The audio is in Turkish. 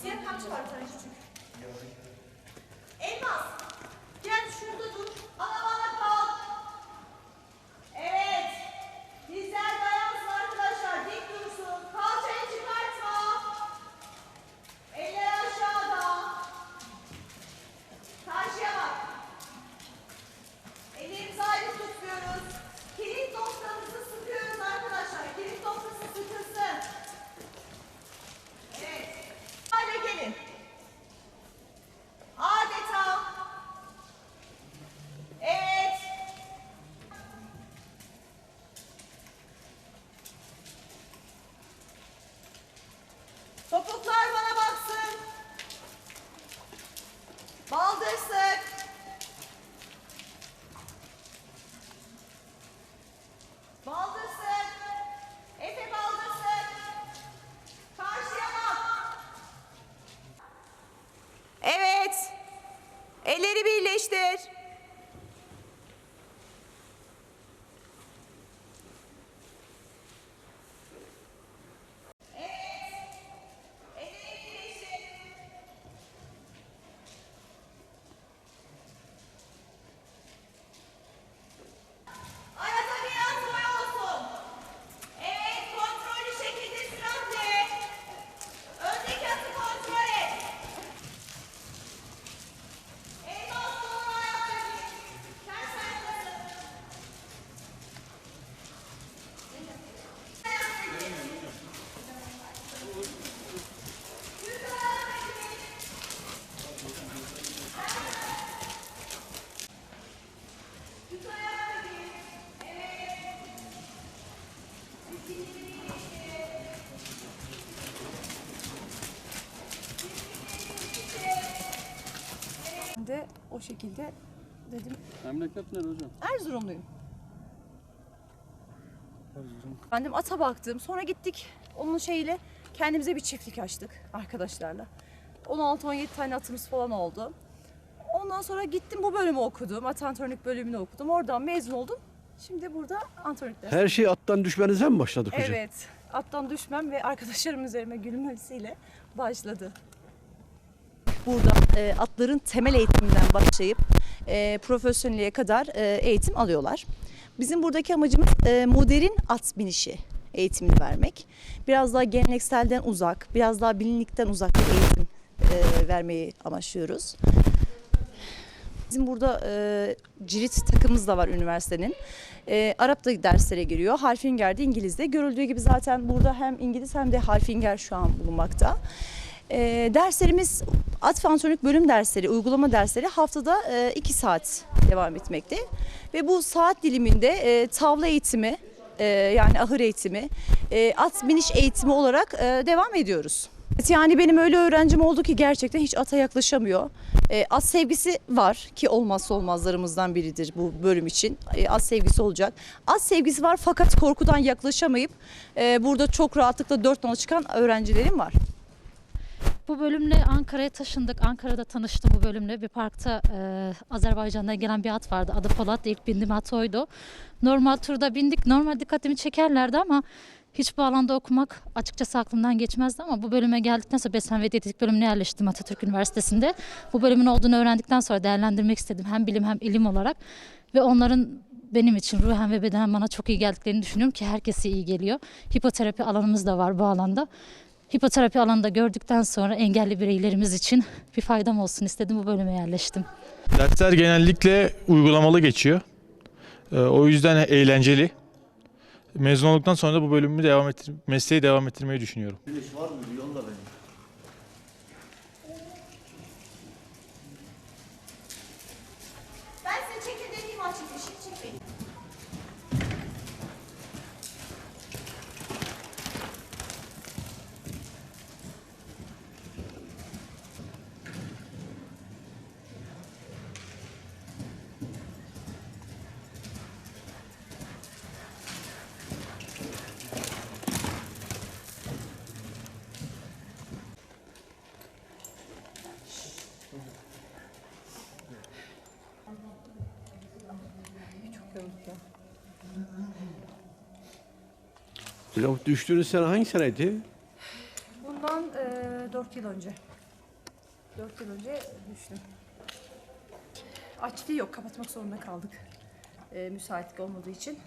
Siyah kamçı var tane küçük. Elleri birleştir. Ben de o şekilde dedim Memleket nere hocam? Erzurumluyum. Ben de ata baktım. Sonra gittik onun şeyiyle kendimize bir çiftlik açtık arkadaşlarla. 16-17 tane atımız falan oldu. Ondan sonra gittim bu bölümü okudum. At antrenörlük bölümünü okudum. Oradan mezun oldum. Şimdi burada antrenörlük dersi. Her şey attan düşmenize mi başladık hocam? Evet. Attan düşmem ve arkadaşlarım üzerime gülmesiyle başladı. Burada e, atların temel eğitiminden başlayıp e, profesyonelliğe kadar e, eğitim alıyorlar. Bizim buradaki amacımız e, modern at binişi eğitimini vermek. Biraz daha gelenekselden uzak, biraz daha bilinlikten uzak bir eğitim e, vermeyi amaçlıyoruz. Bizim burada e, cirit takımımız da var üniversitenin. E, Arap da derslere giriyor. Harfinger de İngiliz'de. Görüldüğü gibi zaten burada hem İngiliz hem de Harfinger şu an bulunmakta. E, derslerimiz at ve antrenörlük bölüm dersleri, uygulama dersleri haftada 2 saat devam etmekte. Ve bu saat diliminde e, tavla eğitimi, e, yani ahır eğitimi, e, at biniş eğitimi olarak e, devam ediyoruz. Yani benim öyle öğrencim oldu ki gerçekten hiç ata yaklaşamıyor. E, at sevgisi var ki olmazsa olmazlarımızdan biridir bu bölüm için. E, at sevgisi olacak. At sevgisi var fakat korkudan yaklaşamayıp e, burada çok rahatlıkla dört nala çıkan öğrencilerim var. Bu bölümle Ankara'ya taşındık. Ankara'da tanıştım bu bölümle. Bir parkta e, Azerbaycan'dan gelen bir at vardı. Adı Polat. İlk bindiğim at oydu. Normal turda bindik. Normal dikkatimi çekerlerdi ama hiç bu alanda okumak açıkçası aklımdan geçmezdi ama bu bölüme geldikten sonra besen ve diyetetik bölümüne yerleştim Atatürk Üniversitesi'nde. Bu bölümün olduğunu öğrendikten sonra değerlendirmek istedim. Hem bilim hem ilim olarak. Ve onların benim için ruhen ve bedenen bana çok iyi geldiklerini düşünüyorum ki herkese iyi geliyor. Hipoterapi alanımız da var bu alanda. Hipoterapi alanında gördükten sonra engelli bireylerimiz için bir faydam olsun istedim bu bölüme yerleştim. Dersler genellikle uygulamalı geçiyor. Ee, o yüzden eğlenceli. Mezun olduktan sonra da bu bölümümü devam ettir mesleği devam ettirmeyi düşünüyorum. Ben Blok düştüğünüz sene hangi seneydi? Bundan e, 4 yıl önce. 4 yıl önce düştüm. Açlığı yok, kapatmak zorunda kaldık. E, müsaitlik olmadığı için.